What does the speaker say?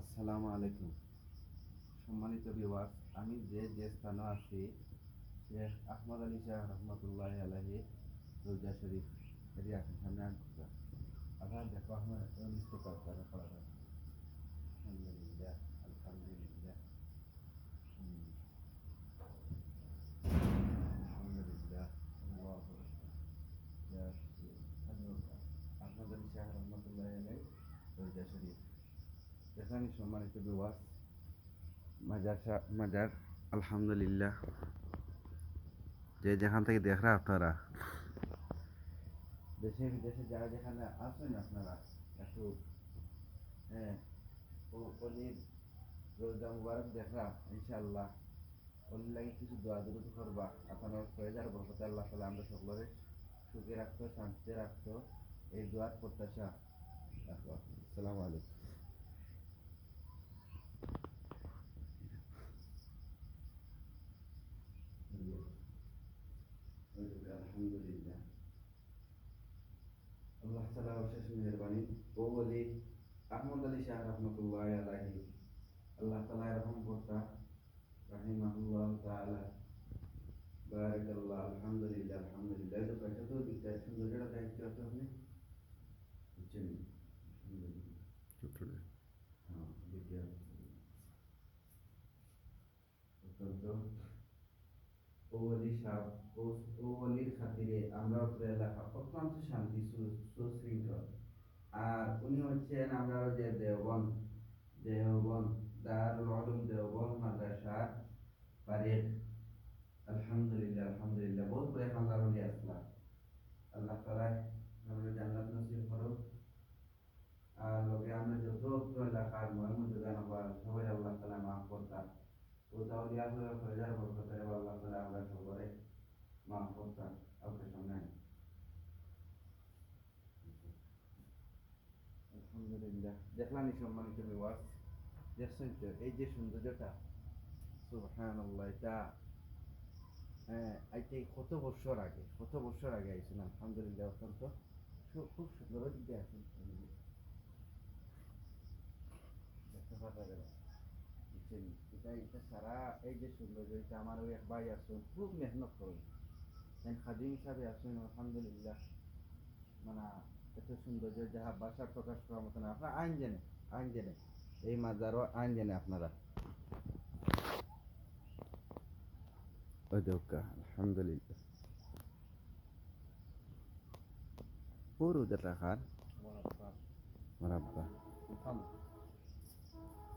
আসসালামু আলাইকুম। সম্মানিত বিওয়াস আমি যে যে স্থানে আছি, শেখ আহমদ আলী শাহ রহমতুল্লাহ আলহী রোজা শরীফ, এটি আছেন সামনে আসবে আবার দেখো, আমার নিশ্চিত করে পড়া যায় শাহ রহমতুল্লাহ রোজা শরীফ। এখানে সম্মানিত বিওয়াস। মাজার মাজার, আলহামদুলিল্লাহ। যে যেখান থেকে দেখরা আপনারা। দেশে, বিদেশে যারা যেখানে আসবেন আপনারা, একটু হ্যাঁ রোজা মুবারক দেখরা ইনশাআল্লাহ। অলির লাগে কিছু দোয়া দুরুদ করবা। আপনার ফয়েজার বরকতে আল্লাহ তালা আমরা সকলের সুখে রাখতো, শান্তিতে রাখতো। এই দোয়ার প্রত্যাশা রাখো আসসালামু আলাইকুম। আলহামদুলিল্লাহ আল্লাহ তালা অশেষ মেহরবানি ও বলি আহমদ আলী শাহ রহমতুল্লাহ আলাহি আল্লাহ তালা রহম করতা রাহিমাহুল্লাহ তাআলা বারাকাল্লাহ আলহামদুলিল্লাহ আলহামদুলিল্লাহ এই তো কয়েকটা তো দিকটা সুন্দর যেটা দায়িত্ব আছে আপনি বুঝছেন আলহামদুলিল্লাহ হ্যাঁ দিকটা শান্তি সুশৃঙ্খল। আর উনি হচ্ছেন আলহামদুলিল্লাহ আলহামদুলিল্লাহ, বহুত বড় খানদার উনি আসলা আল্লাহ তাআলা আমরা জান্নাত নসিব আর লগে আমরা যত এলাকার হওয়ার সবাই আল্লাহ তাআলা মাফ করতাম ও তাহলে আপনারা ফয়জার বরকতে আল্লাহ তাআলা আমরা দেখলাম সম্মানিত দেখছেন তো, এই যে সৌন্দর্যটা, সুবহানাল্লাহ, এটা হ্যাঁ কত বছর আগে, কত বছর আগে আইছেন, আলহামদুলিল্লাহ, অত্যন্ত খুব সুন্দর দিকে দেখতে যাবে। বুঝছেন এটা এটা সারা এই যে সৌন্দর্য এটা আমার ওই এক ভাই আসুন খুব মেহনত করেন দেন খাদিম হিসাবে আসুন আলহামদুলিল্লাহ মানে এত সৌন্দর্য যাহা ভাষা প্রকাশ করার মতো না আপনারা আইন জেনে আইন জেনে এই মাজারও আইন জেনে আপনারা ওই দোকা আলহামদুলিল্লাহ পুরো যেটা খান মারাব্বা